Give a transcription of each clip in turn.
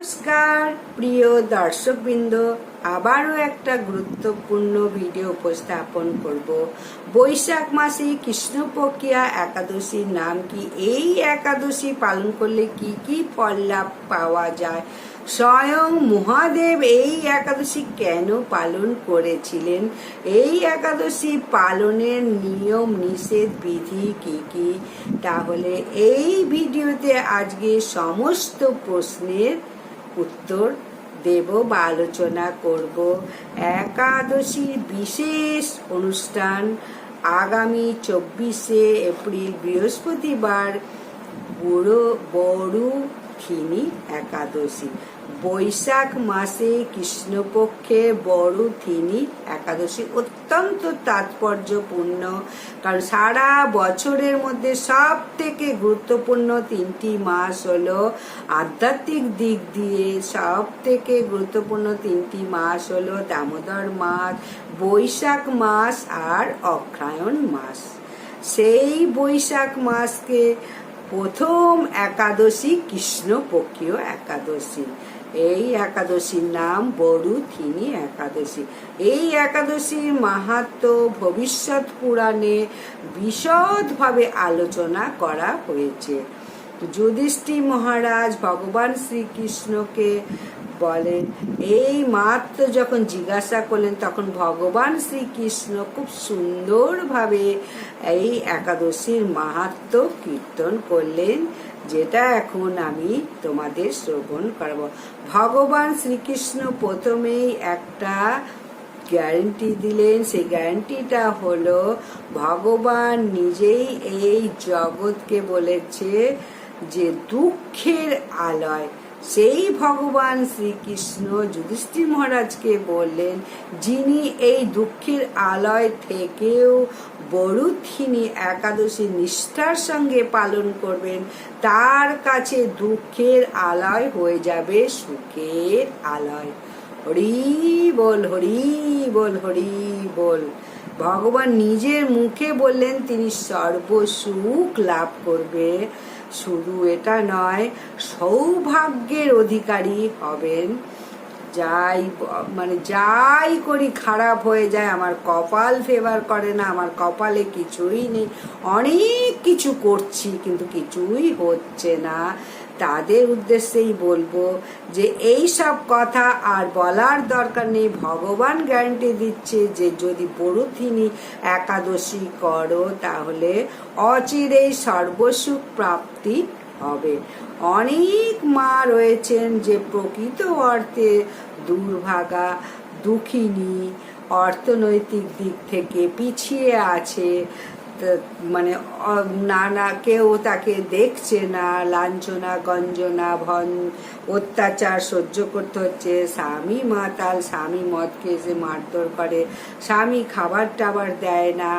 নমস্কার, প্রিয় দর্শকবৃন্দ, আবারও একটা গুরুত্বপূর্ণ ভিডিও উপস্থাপন করব। বৈশাখ মাসে কৃষ্ণপক্ষিয়া একাদশীর নাম কি? এই একাদশী পালন করলে কি কি ফল লাভ পাওয়া যায়? স্বয়ং মহাদেব এই একাদশী কেন পালন করেছিলেন? এই একাদশী পালনের নিয়ম, নিষেধ, বিধি কি কি? তাহলে এই ভিডিওতে আজকে সমস্ত প্রশ্নের উত্তর দেব বা আলোচনা করব। একাদশীর বিশেষ অনুষ্ঠান আগামী চব্বিশে এপ্রিল বৃহস্পতিবার বুড়ো বড়ু থিনি একাদশী। বৈশাখ মাসে কৃষ্ণপক্ষে বড় থিনি একাদশী অত্যন্ত তাৎপর্যপূর্ণ, কারণ সারা বছরের মধ্যে সব থেকে গুরুত্বপূর্ণ তিনটি মাস হলো আধ্যাত্মিক দিক দিয়ে। সব থেকে গুরুত্বপূর্ণ তিনটি মাস হলো দামোদর মাস, বৈশাখ মাস আর অগ্রায়ণ মাস। সেই বৈশাখ মাসকে প্রথম একাদশী কৃষ্ণপক্ষীয় একাদশী। এই একাদশীর নাম বড়ু থিনি একাদশী। এই একাদশীর মাহাত্ম ভবিষ্যৎ পুরাণে বিশদভাবে আলোচনা করা হয়েছে। যুধিষ্ঠি মহারাজ ভগবান শ্রীকৃষ্ণকে বলেন, এই মাত্র যখন জিজ্ঞাসা করলেন, তখন ভগবান শ্রীকৃষ্ণ খুব সুন্দরভাবে এই একাদশীর মাহাত্ম কীর্তন করলেন, যেটা এখন আমি তোমাদের শ্রবণ করব। ভগবান শ্রীকৃষ্ণ প্রথমেই একটা গ্যারেন্টি দিলেন, সেই গ্যারেন্টিটা হলো ভগবান নিজেই এই জগৎকে বলেছে যে দুঃখের আলয়। সেই ভগবান শ্রীকৃষ্ণ যুধিষ্ঠির মহারাজকে বললেন, যিনি এই দুঃখের আলয় থেকেও বড়ুথিনী একাদশী নিষ্ঠার সঙ্গে পালন করবেন, তার কাছে দুঃখের আলয় হয়ে যাবে, সুখের আলয়। হরি বল হরি বল হরি বল। ভগবান নিজের মুখে বললেন, তিনি সর্বসুখ লাভ করবে। শুধু এটা নয়, সৌভাগ্যের অধিকারী হবেন। যাই মানে যাই করি খারাপ হয়ে যায়, আমার কপাল ফেভার করে না, আমার কপালে কিছুই নেই। অনেক কিছু করছি, কিন্তু কিছুই হচ্ছে না। তাদের উদ্দেশ্যেই বলব যে এই সব কথা আর বলার দরকার নেই। ভগবান গ্যারান্টি দিচ্ছে যে যদি বড়ুথিনী একাদশী করো, তাহলে অচিরেই সর্বসুখ প্রাপ্তি হবে। অনেক মা রয়েছেন যে প্রকৃত অর্থে দুর্ভাগা, দুঃখিনী, অর্থনৈতিক দিক থেকে পিছিয়ে আছে। মানে নানা কেউ তাকে দেখছে না, লাঞ্ছনা, গঞ্জনা, ভন, অত্যাচার সহ্য করতে হচ্ছে। স্বামী মাতাল স্বামী মদ খেয়ে এসে মারধর করে। স্বামী খাবার টাবার দেয় না।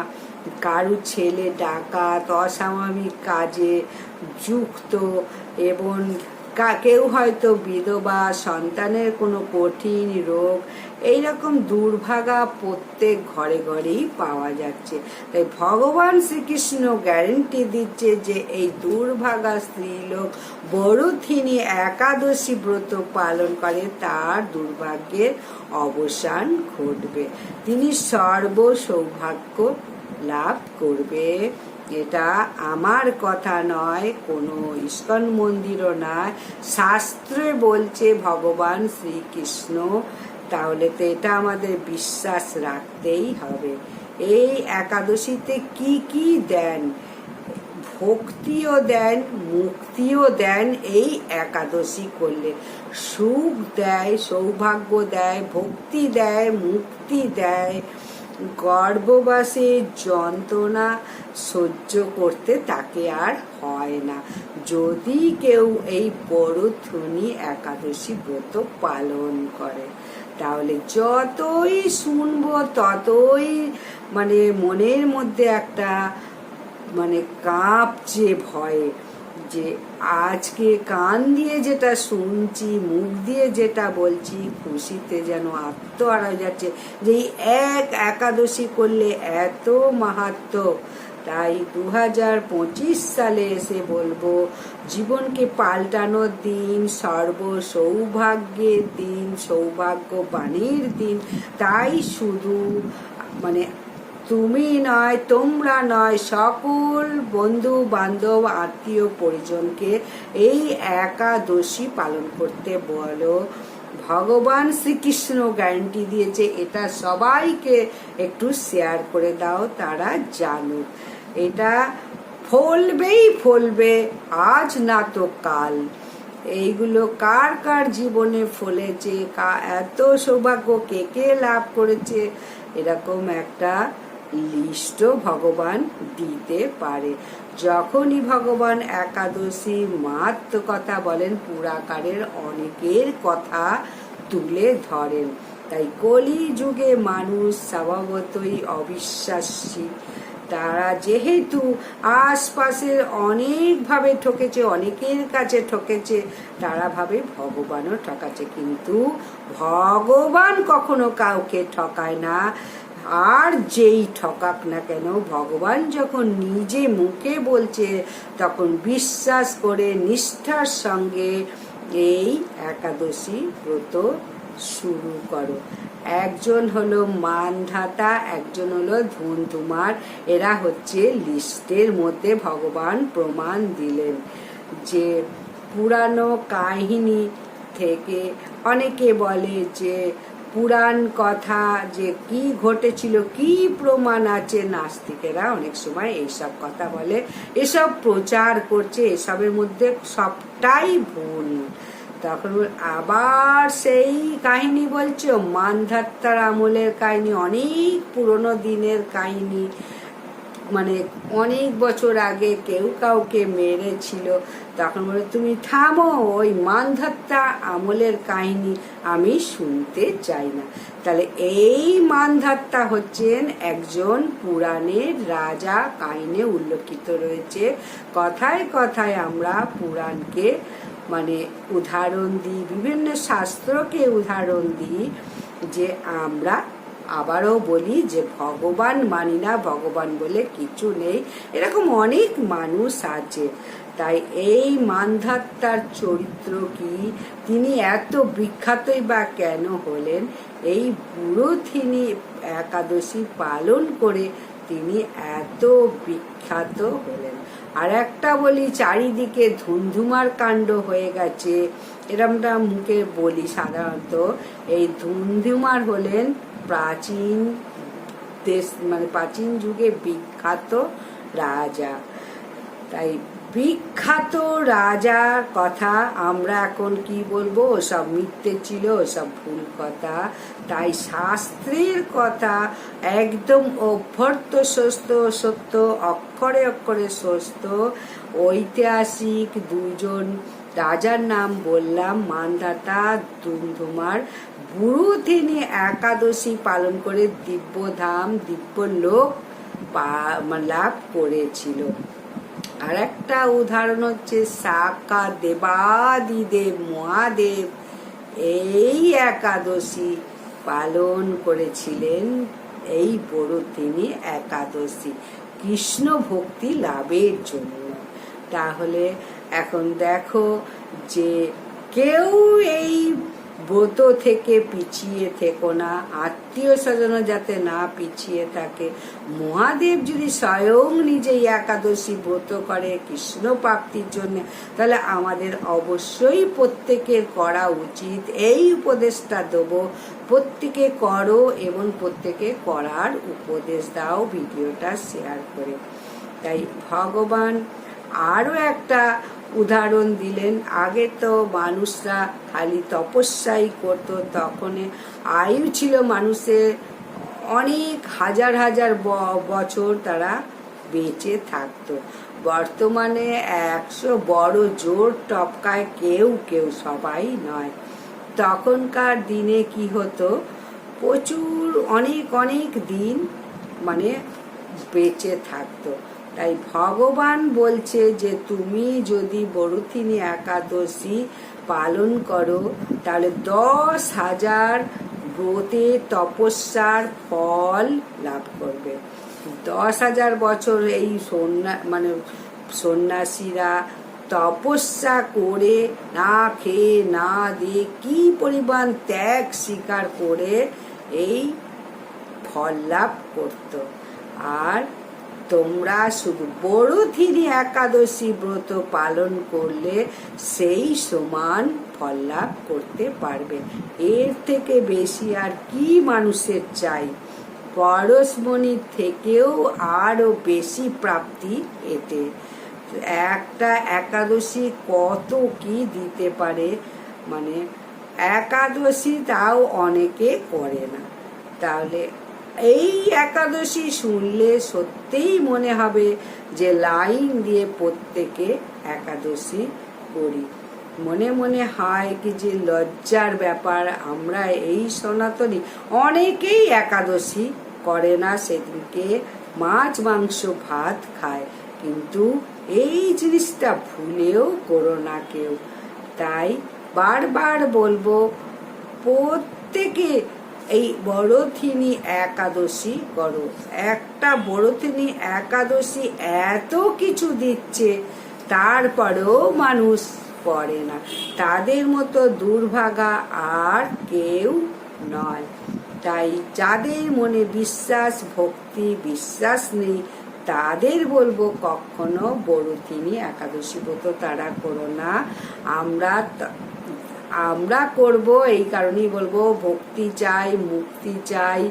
কারু ছেলে ডাকাত, অস্বাভাবিক কাজে যুক্ত এবং কেউ হয়তো বিধবা, সন্তানের কোনো কঠিন রোগ, এইরকম দুর্ভাগা প্রত্যেক ঘরে ঘরেই পাওয়া যাচ্ছে। তাই ভগবান শ্রীকৃষ্ণ গ্যারেন্টি দিচ্ছে যে এই দুর্ভাগা স্ত্রীলোক বড়থিনী একাদশী ব্রত পালন করে, তার দুর্ভাগ্যের অবসান ঘটবে। তিনি সর্ব সৌভাগ্য লাভ করবে। এটা আমার কথা নয়, কোনো ইস্কন মন্দিরও নয়। শাস্ত্রে বলছে ভগবান শ্রীকৃষ্ণ, তাহলে তো এটা আমাদের বিশ্বাস রাখতেই হবে। এই একাদশীতে কি কি দেন? ভক্তিও দেন, মুক্তিও দেন, এই একাদশী করলে। সুখ দেয়, সৌভাগ্য দেয়, ভক্তি দেয়, মুক্তি দেয়। গর্ভবাসে যন্ত্রণা সহ্য করতে তাকে আর হয় না। যদি কেউ এই বড়থনি একাদশী ব্রত পালন করে, তাহলে যতই শুনব, ততই মানে মনের মধ্যে একটা মানে কাঁপছে ভয়ে। যে আজকে কান দিয়ে যেটা শুনছি, মুখ দিয়ে যেটা বলছি, খুশিতে যেন আত্ম হারা যাচ্ছে। যে এক একাদশী করলে এত মাহাত্ম। তাই দু হাজার পঁচিশ সালে এসে বলব, জীবনকে পাল্টানোর দিন সর্ব সৌভাগ্যের দিন, সৌভাগ্যবাণীর দিন। তাই শুধু মানে তুমি নয় তোমরা নয় সকল বন্ধু বান্ধব আত্মীয় পরিজনকে এই একাদশী পালন করতে বলো। ভগবান শ্রীকৃষ্ণ গ্যারান্টি দিয়েছে, এটা সবাইকে একটু শেয়ার করে দাও, তারা জানুক। এটা ফলবেই ফলবে, আজ না তো কাল। এইগুলো কার কার জীবনে ফলেছে, কা, এত সৌভাগ্য কে কে লাভ করেছে, এরকম একটা লিস্টও ভগবান দিতে পারে। যখনই ভগবান একাদশী মাত্র কথা বলেন, পুরাকারের অনেকের কথা তুলে ধরেন। তাই কলি যুগে মানুষ স্বভাবতই অবিশ্বাসী। তারা যেহেতু আশপাশের অনেকভাবে ঠকেছে, অনেকের কাছে ঠকেছে, তারা ভাবে ভগবানও ঠকাচ্ছে। কিন্তু ভগবান কখনো কাউকে ঠকায় না। আর যেই ঠকাক না কেন, ভগবান যখন নিজে মুখে বলছে, তখন বিশ্বাস করে নিষ্ঠার সঙ্গে এই একাদশী ব্রত শুরু করো। একজন হলো মানধাতা, একজন হলো ধুমধুমার এরা হচ্ছে লিস্টের মধ্যে ভগবান প্রমাণ দিলেন যে পুরানো কাহিনী থেকে অনেকে বলে যে পুরাণ কথা যে কি ঘটেছিল, কি প্রমাণ আছে, নাস্তিকেরা অনেক সময় এইসব কথা বলে। এসব প্রচার করছে, এসবের মধ্যে সবটাই ভুল। তখন আবার সেই কাহিনী বলছো, মানধাত্তার আমলের কাহিনী, অনেক পুরনো দিনের কাহিনী। মানে অনেক বছর আগে কেউ কাউকে মেরেছিল। তখন বলে, তুমি থামো, ওই মানধাত্তা আমলের কাহিনী আমি শুনতে চাই না। তাহলে এই মানধাত্তা হচ্ছেন একজন পুরাণের রাজা কাহিনে উল্লেখিত রয়েছে। কথায় কথায় আমরা পুরাণকে মানে উদাহরণ দিই, বিভিন্ন শাস্ত্রকে উদাহরণ দিই যে আমরা আবারও বলি যে ভগবান মানি না, ভগবান বলে কিছু নেই। এরকম অনেক মানুষ আছে। তাই এই মানধাত্তার চরিত্র কি? তিনি এত বিখ্যাতই বা কেন হলেন? এই বুড়ো তিনি একাদশী পালন করে তিনি এত বিখ্যাত হলেন। আর একটা বলি, চারিদিকে ধুমধুমার কাণ্ড হয়ে গেছে। এরমটা মুখে বলি সাধারণত। এই ধুমধুমার হলেন প্রাচীন দেশ মানে প্রাচীন যুগে বিখ্যাত রাজা। তাই বিখ্যাত রাজার কথা আমরা এখন কি বলব? সব মিথ্যে ছিল, সব ভুল কথা। তাই শাস্ত্রের কথা একদম অভ্যর্থ সস্ত সত্য, অক্ষরে অক্ষরে সস্ত ঐতিহাসিক দুজন রাজার নাম বললাম, মানধাতা ধুমধুমার বুড়ো তিনি একাদশী পালন করে দিব্যধাম, দিব্যলোক লাভ করেছিল। আর একটা উদাহরণ হচ্ছে সাকা দেবাদিদেব মহাদেব এই একাদশী পালন করেছিলেন। এই বড় তিনি একাদশী, কৃষ্ণ ভক্তি লাভের জন্য। তাহলে এখন দেখো যে কেউ এই ব্রত থেকে পিছিয়ে থেকো না, আত্মীয় স্বজন যাতে না পিছিয়ে থাকে। মহাদেব যদি স্বয়ং নিজেই একাদশী ব্রত করে কৃষ্ণ প্রাপ্তির জন্য। তাহলে আমাদের অবশ্যই প্রত্যেকের করা উচিত, এই উপদেশটা দেবো। প্রত্যেকে করো এবং প্রত্যেকে করার উপদেশ দাও, ভিডিওটা শেয়ার করে। তাই ভগবান আরও একটা উদাহরণ দিলেন, আগে তো মানুষরা খালি তপস্যাই করত, তখন আয়ু ছিল মানুষের অনেক হাজার হাজার বছর তারা বেঁচে থাকতো। বর্তমানে একশো বড় জোর টপকায় কেউ কেউ সবাই নয়। তখনকার দিনে কি হতো, প্রচুর, অনেক অনেক দিন মানে বেঁচে থাকতো। তাই ভগবান বলছে যে তুমি যদি বরুথিনী একাদশী পালন করো, তাহলে দশ হাজার ব্রতে তপস্যার ফল লাভ করবে। দশ হাজার বছর এই সন্না মানে সন্ন্যাসীরা তপস্যা করে না খেয়ে না দিয়ে কি পরিমাণ ত্যাগ স্বীকার করে এই ফল লাভ করত। আর তোমরা শুধু বড়থিনী একাদশী ব্রত পালন করলে সেই সমান ফল লাভ করতে পারবে। এর থেকে বেশি আর কি মানুষের চাই? পরশমণির থেকেও আরও বেশি প্রাপ্তি এতে। একটা একাদশী কত কি দিতে পারে? মানে একাদশী তাও অনেকে করে না। তাহলে এই একাদশী শুনলে সত্যিই মনে হবে যে লাইন দিয়ে প্রত্যেকে একাদশী করি। মনে মনে হয় কি যে লজ্জার ব্যাপার, আমরা এই সনাতনী। অনেকেই একাদশী করে না, সেদিনকে মাছ, মাংস, ভাত খায়। কিন্তু এই জিনিসটা ভুলেও করো না কেউ। তাই বারবার বলব, প্রত্যেকে এই বড়থিনী একাদশী করো। একটা বড়থিনী একাদশী এত কিছু দিচ্ছে, তারপরেও মানুষ পড়ে না। তাদের মতো দুর্ভাগা আর কেউ নয়। তাই যাদের মনে বিশ্বাস, ভক্তি, বিশ্বাস নেই, তাদের বলব কখনো বড়থিনী একাদশী ব্রত তারা করো না। আমরা আমরা করব, এই কারণেই বলব, ভক্তি চাই, মুক্তি চাই,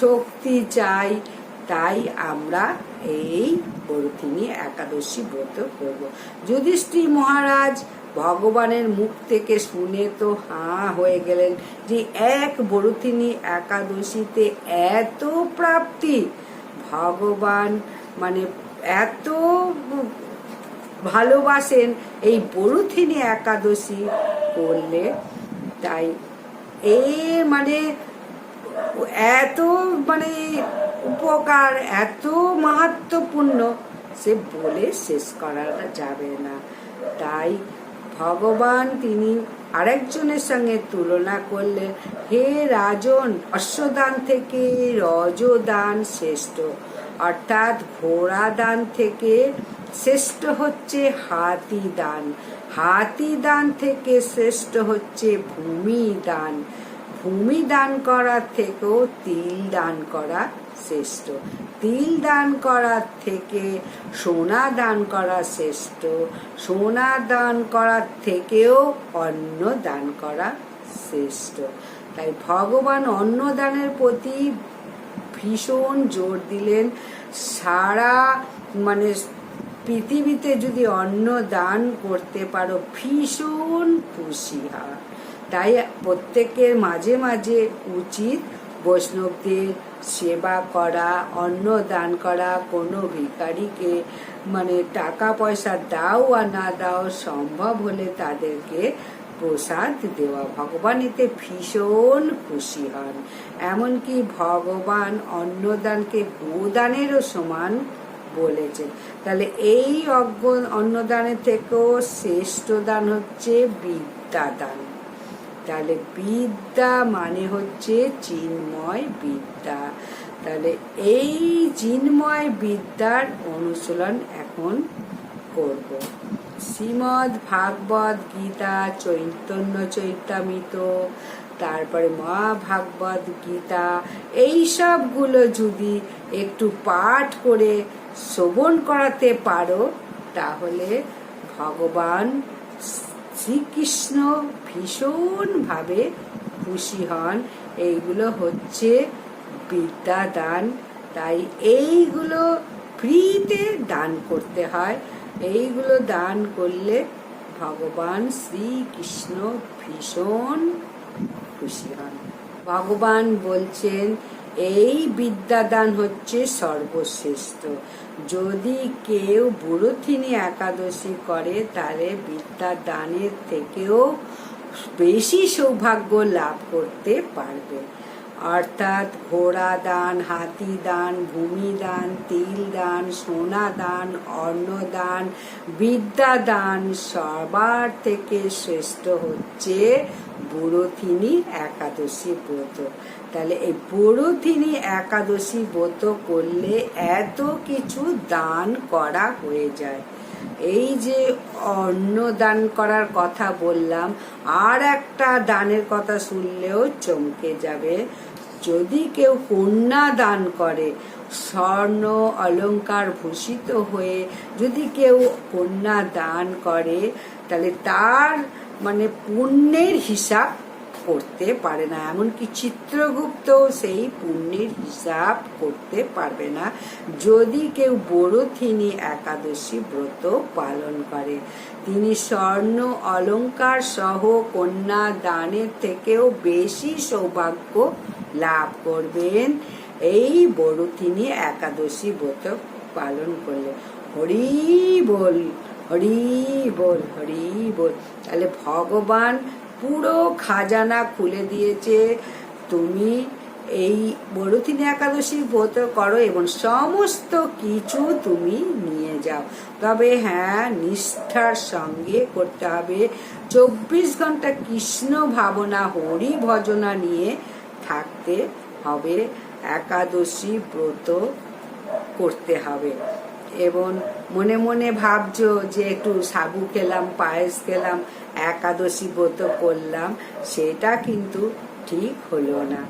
শক্তি চাই। তাই আমরা এই বড়থিনী একাদশী ব্রত করব। যুধিষ্ঠির মহারাজ ভগবানের মুখ থেকে শুনে তো হাঁ হয়ে গেলেন যে এক বড়থিনী একাদশীতে এত প্রাপ্তি। ভগবান মানে এত ভালোবাসেন। এই বড়ুথিনী একাদশী করলে তাই এই মানে এত মানে উপকার, এত মাহাত্মপূর্ণ সে বলে শেষ করা যাবে না। তাই ভগবান তিনি আরেকজনের সঙ্গে তুলনা করলে, হে রাজন, অশ্বদান থেকে রজদান শ্রেষ্ঠ। অর্থাৎ ঘোড়া দান থেকে শ্রেষ্ঠ হচ্ছে হাতি দান। হাতি দান থেকে শ্রেষ্ঠ হচ্ছে ভূমি দান। ভূমি দান করার থেকেও তিল দান করা শ্রেষ্ঠ। তিল দান করার থেকে সোনা দান করা শ্রেষ্ঠ। সোনা দান করার থেকেও অন্ন দান করা শ্রেষ্ঠ। তাই ভগবান অন্নদানের প্রতি ভীষণ জোর দিলেন। সারা মানে পৃথিবীতে যদি অন্ন দান করতে পারো, ভীষণ খুশি হয়। তাই প্রত্যেকের মাঝে মাঝে উচিত বৈষ্ণবদের সেবা করা অন্ন দান করা। কোনো ভিখারিকে মানে টাকা পয়সা দাও আর না দাও সম্ভব হলে তাদেরকে প্রসাদ দেওয়া। ভগবান এতে ভীষণ খুশি হন। এমনকি ভগবান অন্নদানকে গোদানেরও সমান বলেছেন। তাহলে এই অজ্ঞ অন্নদানের থেকেও শ্রেষ্ঠ দান হচ্ছে বিদ্যাদান। তাহলে বিদ্যা মানে হচ্ছে চিন্ময় বিদ্যা। তাহলে এই চিন্ময় বিদ্যার অনুশীলন এখন করব। শ্রীমদ ভাগবত গীতা চৈতন্য চৈতামিত, তারপরে মহাভাগবত গীতা এই সবগুলো যদি একটু পাঠ করে শ্রবণ করাতে পারো, তাহলে ভগবান শ্রীকৃষ্ণ ভীষণভাবে খুশি হন। এইগুলো হচ্ছে বিদ্যাদান। তাই এইগুলো ফ্রিতে দান করতে হয়। এইগুলো দান করলে ভগবান শ্রীকৃষ্ণ ভীষণ খুশি হন। ভগবান বলছেন এই বিদ্যাদান হচ্ছে সর্বশ্রেষ্ঠ। যদি কেউ বুড়থিনী একাদশী করে, তাহলে বিদ্যাদানের থেকেও বেশি সৌভাগ্য লাভ করতে পারবে। অর্থাৎ ঘোড়া দান, হাতি দান, ভূমি দান, তিল দান, সোনা দান, অন্ন দান, বিদ্যা দান সবার থেকে শ্রেষ্ঠ হচ্ছে বুড়োথিনী একাদশী ব্রত। তাহলে এই বুড়োথিনী একাদশী ব্রত করলে এত কিছু দান করা হয়ে যায়। এই যে অন্ন দান করার কথা বললাম, আর একটা দানের কথা শুনলেও চমকে যাবে। যদি কেউ কন্যা দান করে, স্বর্ণ অলংকার ভূষিত হয়ে যদি কেউ কন্যা দান করে, তাহলে তার মানে পুণ্যের হিসাব করতে পারে না। এমনকি চিত্রগুপ্ত সেই পুণ্যের হিসাব করতে পারবে না। যদি কেউ বড়থিনী একাদশী ব্রত পালন করে, তিনি স্বর্ণ অলংকার সহ কন্যা দানের থেকেও বেশি সৌভাগ্য লাভ করবেন। এই বড় বড়থিনী একাদশী ব্রত পালন করলে হরি বল হরি বল হরি বল। তাহলে ভগবান পুরো খাজানা খুলে দিয়েছে। তুমি এই বড়দিনী একাদশী ব্রত করো এবং সমস্ত কিছু তুমি নিয়ে যাও। তবে হ্যাঁ নিষ্ঠার সঙ্গে করতে হবে। চব্বিশ ঘণ্টা কৃষ্ণ ভাবনা, হরি ভজনা নিয়ে থাকতে হবে। একাদশী ব্রত করতে হবে। এবং মনে মনে ভাবছ যে একটু সাবু খেলাম, পায়েস খেলাম, একাদশী ব্রত করলাম, সেটা কিন্তু ঠিক হলো না।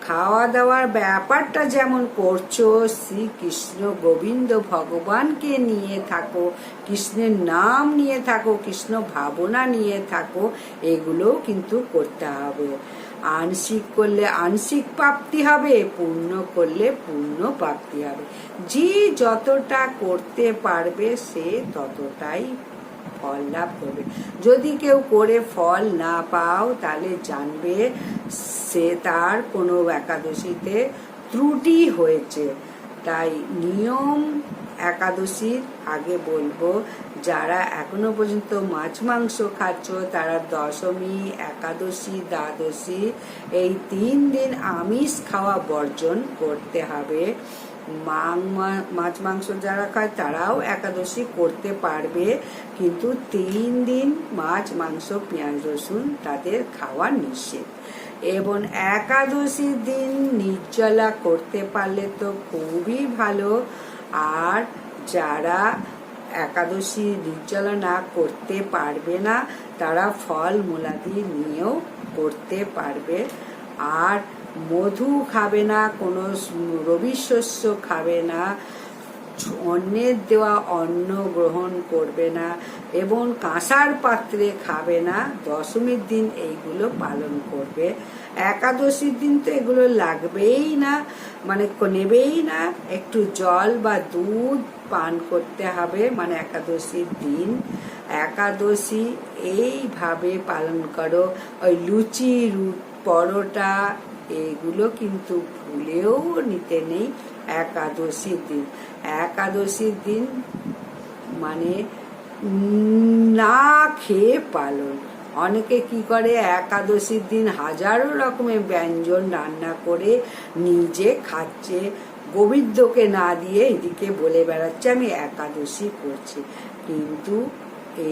খাওয়া দাওয়ার ব্যাপারটা যেমন করছ, শ্রীকৃষ্ণ গোবিন্দ ভগবানকে নিয়ে থাকো, কৃষ্ণের নাম নিয়ে থাকো, কৃষ্ণ ভাবনা নিয়ে থাকো এগুলো কিন্তু করতে হবে। আংশিক করলে আংশিক প্রাপ্তি হবে, পূর্ণ করলে পূর্ণ প্রাপ্তি হবে। যে যতটা করতে পারবে, সে ততটাই ফল লাভ করবে। যদি কেউ করে ফল না পাও, তাহলে জানবে সে তার কোনো একাদশীতে ত্রুটি হয়েছে। তাই নিয়ম একাদশীর আগে বলব যারা এখনও পর্যন্ত মাছ, মাংস খাচ্ছ, তারা দশমী, একাদশী, দ্বাদশী, এই তিন দিন আমিষ খাওয়া বর্জন করতে হবে। মাছ, মাংস যারা খায়, তারাও একাদশী করতে পারবে। কিন্তু তিন দিন মাছ, মাংস, পেঁয়াজ, রসুন তাদের খাওয়া নিষেধ। এবং একাদশীর দিন নির্জলা করতে পারলে তো খুবই ভালো। আর যারা একাদশী নির্জলা না করতে পারবে না, তারা ফল মূলাদি নিয়েও করতে পারবে। আর মধু খাবে না, কোনো রবি শস্য খাবে না অন্যের দেওয়া অন্ন গ্রহণ করবে না এবং কাঁসার পাত্রে খাবে না, দশমীর দিন এইগুলো পালন করবে। একাদশীর দিন তো এগুলো লাগবেই না মানে নেবেই না, একটু জল বা দুধ পান করতে হবে মানে একাদশীর দিন। একাদশী এইভাবে পালন করো। ওই লুচি পরোটা, এগুলো কিন্তু ভুলেও নিতে নেই একাদশীর দিন। একাদশীর দিন মানে না খেয়ে পালন। অনেকে কি করে, একাদশীর দিন হাজারো রকমের ব্যঞ্জন রান্না করে নিজে খাচ্ছে। গোবিন্দকে না দিয়ে এদিকে বলে বেড়াচ্ছে, আমি একাদশী করছি। কিন্তু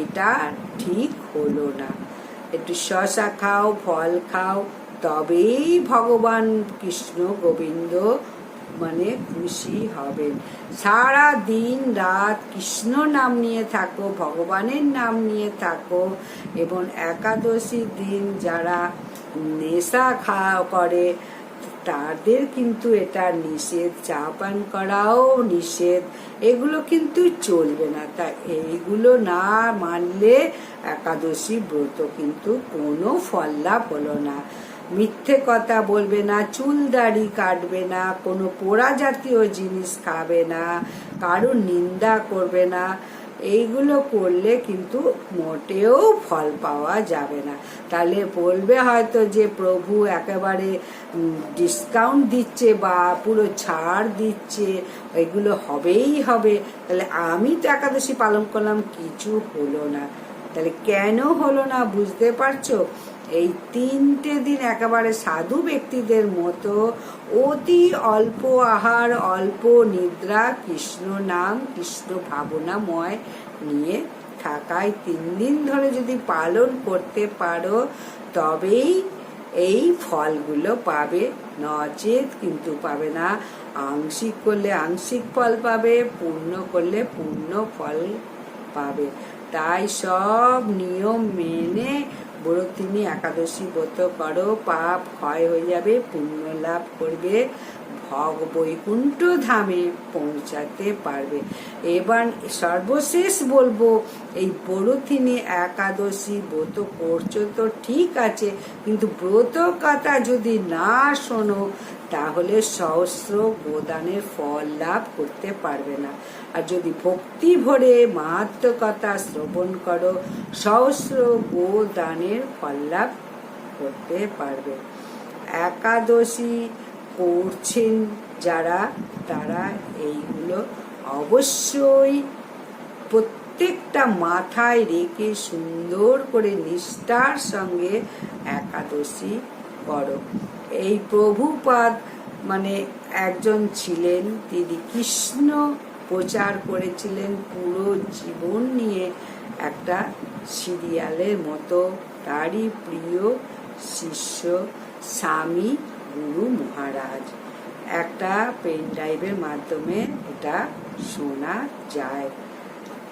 এটা ঠিক হলো না। একটু শশা খাও, ফল খাও, তবেই ভগবান কৃষ্ণ গোবিন্দ মানে খুশি হবেন। সারা দিন রাত কৃষ্ণ নাম নিয়ে থাকো, ভগবানের নাম নিয়ে থাকো, এবং একাদশীর দিন যারা নেশা খাওয়া করে তাদের কিন্তু এটা নিষেধ চা পান করাও নিষেধ। এগুলো কিন্তু চলবে না। তা এইগুলো না মানলে একাদশী ব্রত কিন্তু কোনো ফল লাভ হলো না। মিথ্যে কথা বলবে না, চুল দাড়ি কাটবে না, কোনো পোড়া জাতীয় জিনিস খাবে না, কারোর নিন্দা করবে না। এইগুলো করলে কিন্তু মোটেও ফল পাওয়া যাবে না। তাহলে বলবে হয়তো যে প্রভু একেবারে ডিসকাউন্ট দিচ্ছে বা পুরো ছাড় দিচ্ছে, এগুলো হবেই হবে। তাহলে আমি তো একাদশী পালন করলাম, কিছু হলো না। তাহলে কেন হলো না বুঝতে পারছ? এই তিনটে দিন একেবারে সাধু ব্যক্তিদের মতো অতি অল্প আহার, অল্প নিদ্রা, কৃষ্ণ নাম, কৃষ্ণ ভাবনাময় নিয়ে থাকায় তিন দিন ধরে যদি পালন করতে পারো, তবেই এই ফলগুলো পাবে। নচেত কিন্তু পাবে না। আংশিক করলে আংশিক ফল পাবে, পূর্ণ করলে পূর্ণ ফল পাবে। তাই সব নিয়ম মেনে ব্রতিনী একাদশী ব্রত করো পাপ ক্ষয় হয়ে যাবে পুণ্য লাভ করবে। বৈকুণ্ঠ ধামে পৌঁছাতে পারবে। এবার সর্বশেষ বলব, এই ব্রতিনী একাদশী ব্রত করছ তো ঠিক আছে, কিন্তু ব্রত কথা যদি না শোনো, তাহলে সহস্র গোদানের ফল লাভ করতে পারবে না। আর যদি ভক্তি ভরে মাহাত্ম কথা শ্রবণ করো, সহস্র গোদানের ফল লাভ করতে পারবে। একাদশী করছেন যারা, তারা এইগুলো অবশ্যই প্রত্যেকটা মাথায় রেখে সুন্দর করে নিষ্ঠার সঙ্গে একাদশী করো। এই প্রভুপাদ মানে একজন ছিলেন, তিনি কৃষ্ণ প্রচার করেছিলেন পুরো জীবন নিয়ে একটা সিরিয়ালের মতো। তারই প্রিয় শিষ্য স্বামী গুরু মহারাজ। একটা পেন ড্রাইভের মাধ্যমে এটা শোনা যায়।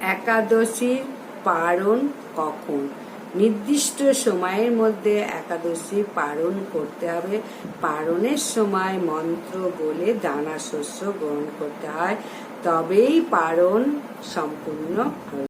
একাদশীর পারণ কখন? নির্দিষ্ট সময়ের মধ্যে একাদশী পালন করতে হবে। পালনের সময় মন্ত্র বলে দানা শস্য গ্রহণ করতে হয়। তবেই পালন সম্পূর্ণ